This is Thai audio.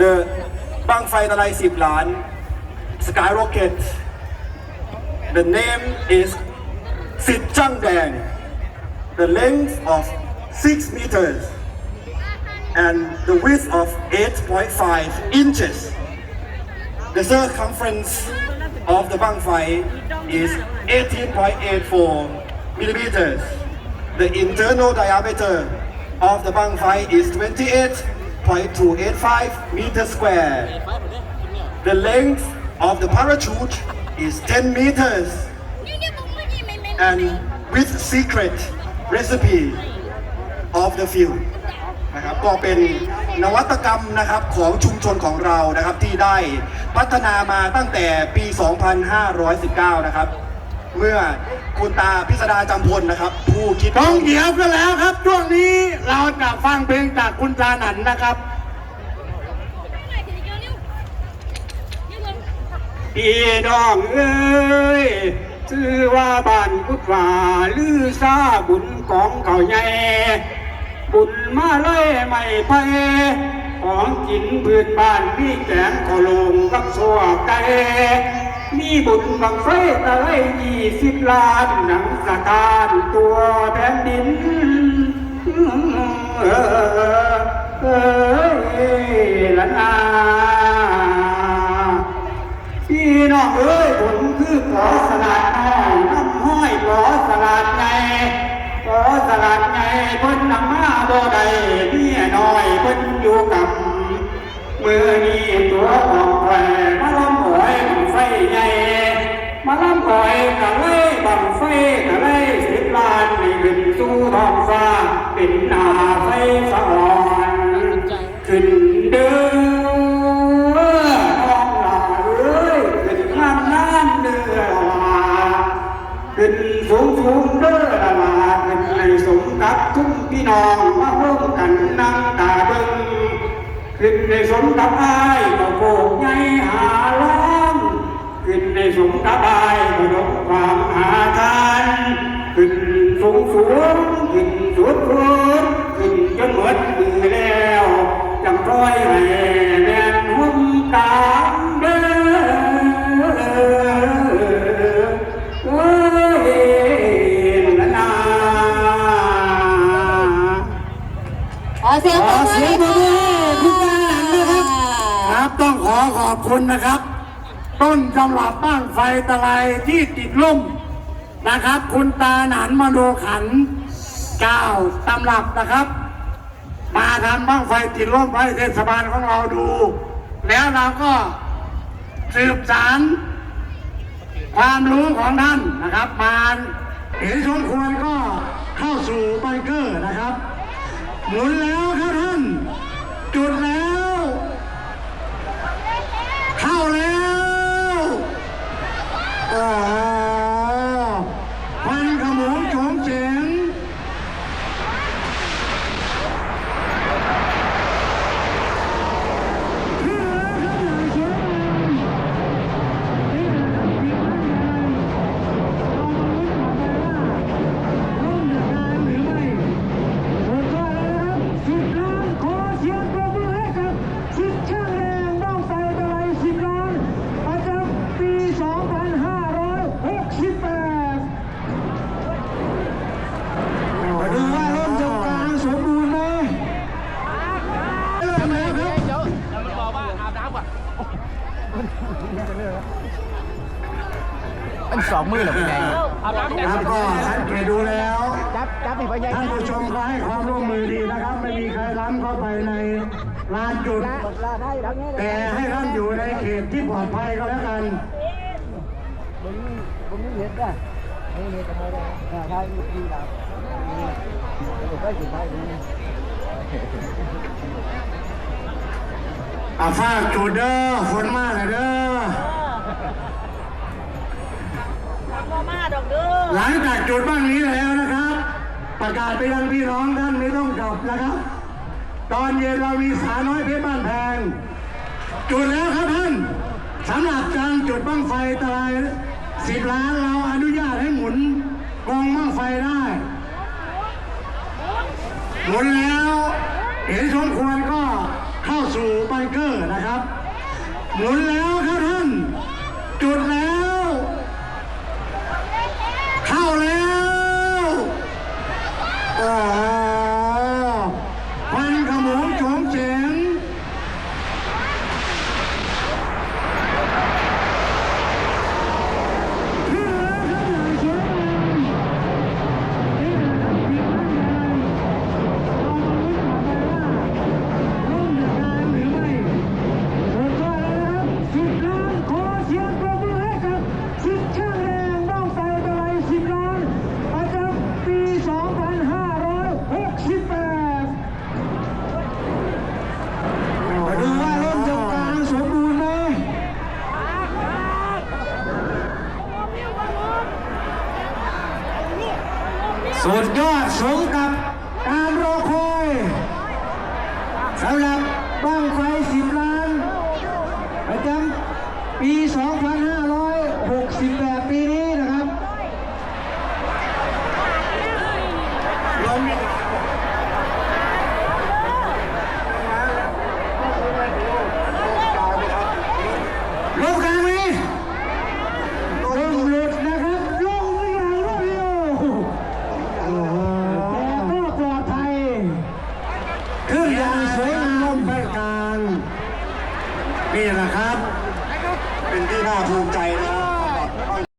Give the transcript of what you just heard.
the บังไฟตะไลสิบล้าน skyrocket the name is สิทจังแดง the length of 6 meters and the width of 8.5 inches the circumference of the bang fai is 18.84 millimeters. The internal diameter of the bang fai is 8.285 meters square. The length of the parachute is 10 meters and with secret recipe of the field นะครับก็เป็นนวัตกรรมนะครับของชุมชนของเรานะครับที่ได้พัฒนามาตั้งแต่ปี 2519 นะครับ เมื่อคุณตาพิสดารจำพลนะครับ ผู้คิดต้องเดี๋ยวกันแล้วครับ ช่วงนี้เราจะฟังเพลงจากคุณตาหนันนะครับพี่น้องเอ้ยชื่อว่าบ้านกุดว่าลือซาบุญของเขาใหญ่บุญมาเลยไม่ไปของกินพื้นบ้านมีแกงขอลงกับสัวไก่ มีบุญบังไฟตะไลยี่สิบล้านหนังสถานตัวแผ่นดินเออเอ้ยละนาพี่น้องเอ้ยผมคือขอสลัดน้อยน้ำห้อยขอสลัดไงขอสลัดไงเพิ่นนำมาบ่ได้เมียน้อยเพิ่นอยู่กับมือนี้ตัวของแผ ฟใหญ่มาล้ำหอยกะเลยบังไฟกะเลยสิบล้านม่ขึ้นสู่ท้องฟ้าเป็นหนาไฟสะอ่อนขึ้นเด้อน้องหลาเอ้ยขึ้นงานงานเดือลาขึ้นสูงสูงเด้อละลาขึ้นในสมกับทุกพี่น้องมาร่วมกันนั่งตาเบิ่งขึ้นในสมกับอาย ในสมกับายก็ดกความหาทานขึ้นสูงสูงขึ้นสุดสุดขึ้นจนหมดมือแล้วจังร้อยให้แน่นหุ่มตามเด้อเอ้ยละนาขอเสียงขอบมืเสียงปรบมือให้คุณตาหนันนะครับ ครับต้องขอขอบคุณนะครับ ต้นสำหรับบ้างไฟตะไลที่ติดลุ่มนะครับ คุณตาหนันมโนขันเก้าตำรับนะครับ มาทำบ้างไฟติดล่มให้เทศบาลของเราดู แล้วเราก็สืบสารความรู้ของท่านนะครับมาเห็นสมควรก็เข้าสู่ไบเกอร์นะครับ หมุนแล้วครับท่าน จุดแล้ว เข้าแล้วโอ้โหควันขโมงโฉงเฉงขึ้นแล้วครับอย่างสวยงามนี่แหละครับทีมงานเรามาลุ้นต่อไปว่าร่มจะกลางหรือไม่ สุดยอดเลยนะครับสิบล้านขอเสียงปรบมือให้กับสิบช่างแรงบ้างไฟตะไลสิบล้านประจำปี 2568มาดูว่าร่มจะกลางสมบูรณ์ไหมเริ่มแล้วครับ เป็น สองมือเหรอคุณแดงครับก็สังเกตดูแล้วจับจับอีกไปยังท่านผู้ชมก็ให้ความร่วมมือดีนะครับ ไม่มีใครล้ำเข้าไปในลานจุด แต่ให้ท่านอยู่ในเขตที่ปลอดภัยก็แล้วกันผมผมไม่เห็นอะไม่เห็นทำไมเลยอ่าทางดีแล้วผมก็อยู่ไปดูอาฟ้ากจุดเด้อฝนมาเลังจากจุดบ้างนี้แล้วนะครับ ประกาศไปยังพี่น้องท่านไม่ต้องกลับนะครับ ตอนเย็นเรามีสาน้อยเพชรบ้านแพง จุดแล้วครับท่านสำหรับการจุดบ้างไฟตายสิบล้านเราอนุญาตให้หมุนกองบ้างไฟได้หมุนแล้วเห็นสมควรก็เข้าสู่บังเกอร์นะครับ หมุนแล้วครับท่าน จุดแล้วุดยอดสมกับการรอคอยสำหรับบ้างไฟสิบล้านประจำปี 2 5